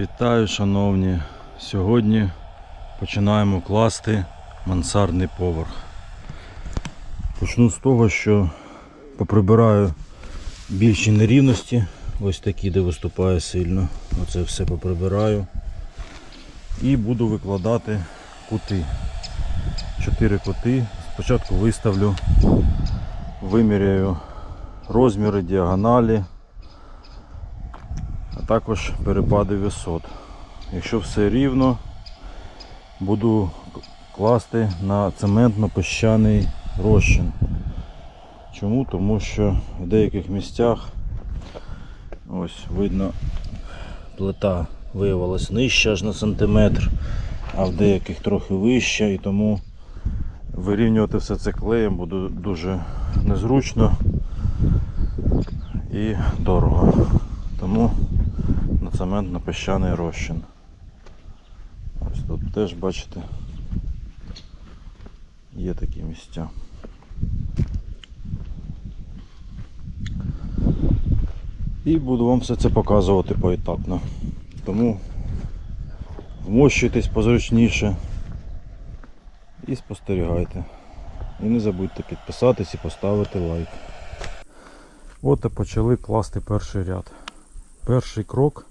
Вітаю, шановні! Сьогодні починаємо класти мансардний поверх. Почну з того, що поприбираю більші нерівності, ось такі, де виступає сильно. Оце все поприбираю. І буду викладати кути. Чотири кути. Спочатку виставлю, виміряю розміри, діагоналі також перепади висот. Якщо все рівно, буду класти на цементно-піщаний розчин. Чому? Тому що в деяких місцях ось видно плита виявилась нижча аж на сантиметр, а в деяких трохи вища і тому вирівнювати все це клеєм буде дуже незручно і дорого. Тому на цементно піщаний розчин. Ось тут теж бачите є такі місця. І буду вам все це показувати поетапно. Тому вмощуйтесь позручніше і спостерігайте. І не забудьте підписатись і поставити лайк. От і почали класти перший ряд. Перший крок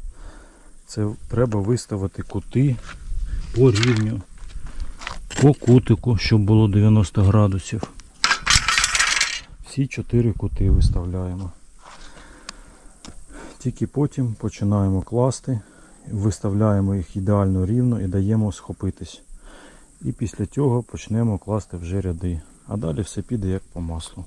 це треба виставити кути по рівню, по кутику, щоб було 90 градусів. Всі чотири кути виставляємо. Тільки потім починаємо класти, виставляємо їх ідеально рівно і даємо схопитись. І після цього почнемо класти вже ряди. А далі все піде як по маслу.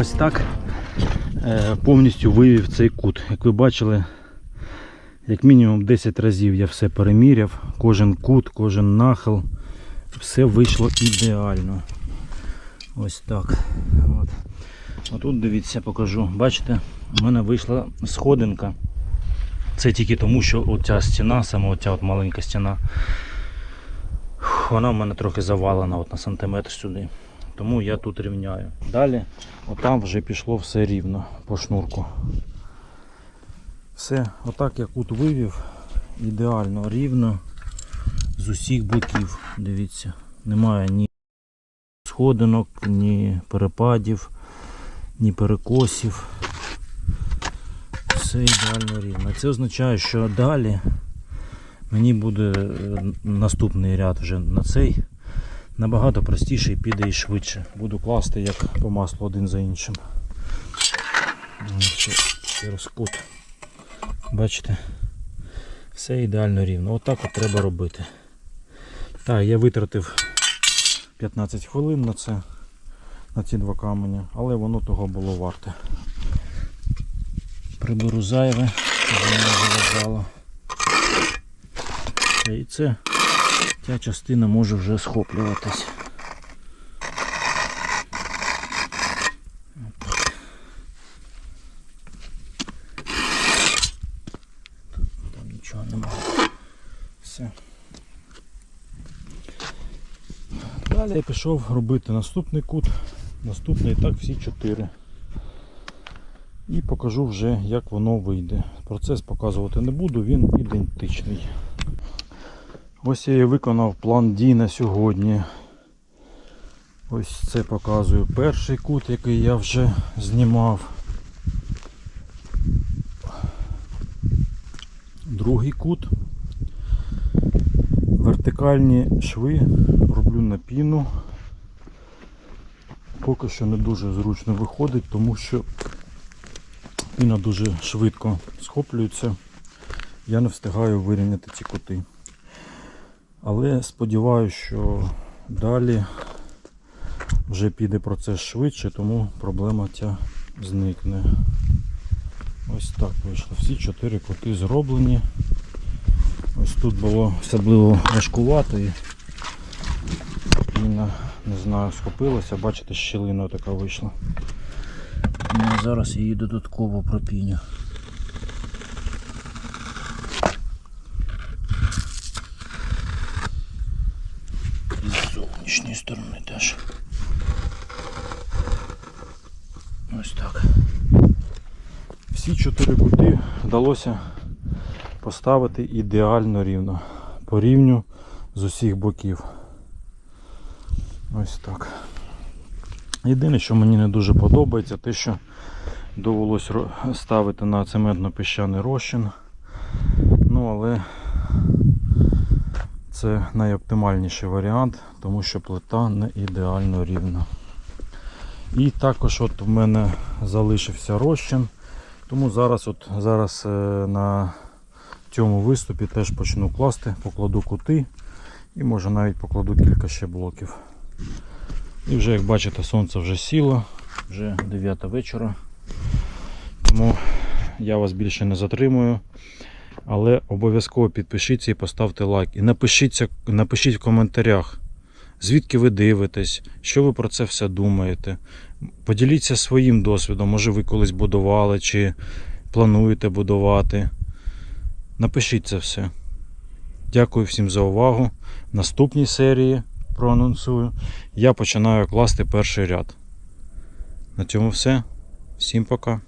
Ось так е, повністю вивів цей кут. Як ви бачили, як мінімум 10 разів я все переміряв, кожен кут, кожен нахил, все вийшло ідеально. Ось так. От. А тут дивіться, покажу. Бачите, у мене вийшла сходинка. Це тільки тому, що оця стіна, саме оця от маленька стіна, вона в мене трохи завалена от на сантиметр сюди. Тому я тут рівняю. Далі, отам вже пішло все рівно по шнурку. Все, отак я кут вивів, ідеально рівно з усіх боків. Дивіться, немає ні сходинок, ні перепадів, ні перекосів. Все ідеально рівно. Це означає, що далі мені буде е, наступний ряд вже на цей набагато простіше і піде і швидше. Буду класти як по маслу один за іншим. Ось Ще, ще раз кут. Бачите? Все ідеально рівно. Отак от треба робити. Так, я витратив 15 хвилин на це, на ці два камені, але воно того було варте. Приберу зайве, воно заважало. І це ця частина може вже схоплюватись. Далі я пішов робити наступний кут, наступний так всі чотири. І покажу вже, як воно вийде. Процес показувати не буду, він ідентичний. Ось я і виконав план дій на сьогодні. Ось це показую перший кут, який я вже знімав. Другий кут. Вертикальні шви роблю на піну. Поки що не дуже зручно виходить, тому що піна дуже швидко схоплюється. Я не встигаю вирівняти ці кути. Але сподіваюся, що далі вже піде процес швидше, тому проблема ця зникне. Ось так вийшло. Всі чотири кути зроблені. Ось тут було особливо важкувато і піна, не знаю, схопилася, бачите, щілина така вийшла. Ну, зараз її додатково пропіню. І з зовнішньої сторони теж. Ось так. Всі чотири кути вдалося поставити ідеально рівно. По рівню з усіх боків. Ось так. Єдине, що мені не дуже подобається, те, що довелось ставити на цементно-піщаний розчин. Ну, але це найоптимальніший варіант, тому що плита не ідеально рівна. І також от в мене залишився розчин. Тому зараз, от, зараз е, на цьому виступі теж почну класти, покладу кути і може навіть покладу кілька ще блоків. І вже як бачите сонце вже сіло, вже 9 вечора. Тому я вас більше не затримую. Але обов'язково підпишіться і поставте лайк. І напишіться, напишіть в коментарях, звідки ви дивитесь, що ви про це все думаєте. Поділіться своїм досвідом, може ви колись будували чи плануєте будувати. Напишіть це все. Дякую всім за увагу. В наступній серії проанонсую. Я починаю класти перший ряд. На цьому все. Всім пока.